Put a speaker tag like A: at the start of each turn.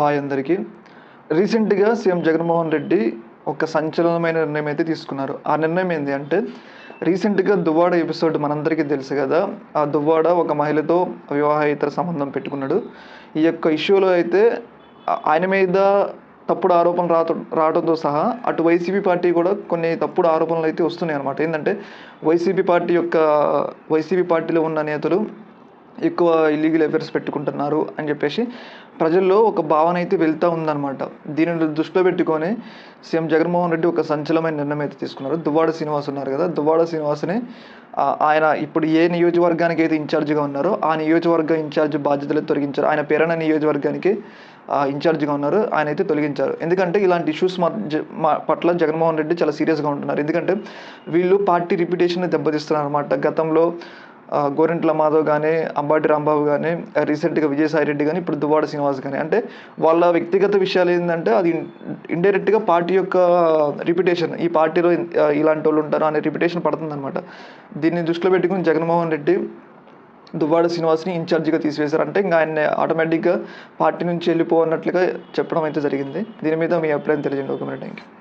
A: Hi అందరికీ. రీసెంట్గా CM Jaganmohan Reddy ఒక సంచలనమైన నిర్ణయం అయితే తీసుకున్నారు. ఆ నిర్ణయం ఏంటి అంటే రీసెంట్గా దువ్వాడ ఎపిసోడ్ మనందరికీ తెలుసు కదా. ఆ దువ్వాడ ఒక మహిళతో వివాహేతర సంబంధం పెట్టుకున్నాడు. ఈ యొక్క ఇష్యూలో అయితే ఆయన మీద తప్పుడు ఆరోపణలు రాత రావడంతో సహా అటు వైసీపీ పార్టీ కూడా కొన్ని తప్పుడు ఆరోపణలు అయితే వస్తున్నాయి అనమాట ఏంటంటే వైసీపీ పార్టీ యొక్క వైసీపీ పార్టీలో ఉన్న నేతలు ఎక్కువ ఇల్లీగల్ అఫైర్స్ పెట్టుకుంటున్నారు అని చెప్పేసి ప్రజల్లో ఒక భావన అయితే వెళ్తూ ఉందన్నమాట. దీనిని దృష్టిలో పెట్టుకొని సీఎం జగన్మోహన్ రెడ్డి ఒక సంచలమైన నిర్ణయం అయితే తీసుకున్నారు. దువ్వాడ శ్రీనివాస్ ఉన్నారు కదా దువ్వాడ శ్రీనివాస్ని ఆయన ఇప్పుడు ఏ నియోజకవర్గానికి అయితే ఇన్ఛార్జిగా ఉన్నారో ఆ నియోజకవర్గ ఇన్ఛార్జ్ బాధ్యతలు తొలగించారు. ఆయన పేరణ నియోజకవర్గానికి ఆ, ఇన్ఛార్జిగా ఉన్నారు. ఆయన అయితే తొలగించారు. ఎందుకంటే ఇలాంటి ఇష్యూస్ పట్ల జగన్మోహన్ రెడ్డి చాలా సీరియస్గా ఉంటున్నారు. ఎందుకంటే వీళ్ళు పార్టీ రిప్యుటేషన్ దెబ్బతీస్తున్నారు అనమాట గతంలో గోరింట్ల మాధవ్ కానీ అంబాటి రాంబాబు కానీ రీసెంట్గా విజయసాయి రెడ్డి కానీ ఇప్పుడు దువ్వాడ శ్రీనివాస్ కానీ అంటే వాళ్ళ వ్యక్తిగత విషయాలు ఏంటంటే అది ఇండైరెక్ట్గా పార్టీ యొక్క రిప్యుటేషన్ ఈ పార్టీలో ఇలాంటి వాళ్ళు ఉంటారు అనే రిప్యుటేషన్ పడుతుందన్నమాట. దీన్ని దృష్టిలో పెట్టుకుని జగన్మోహన్ రెడ్డి దువ్వాడ శ్రీనివాస్ని ఇన్ఛార్జిగా తీసివేశారు అంటే ఇంకా ఆయన ఆటోమేటిక్గా పార్టీ నుంచి వెళ్ళిపోన్నట్లుగా చెప్పడం అయితే జరిగింది. దీని మీద మీ అభిప్రాయం తెలియజేయండి ఒక మినిట్ థ్యాంక్ యూ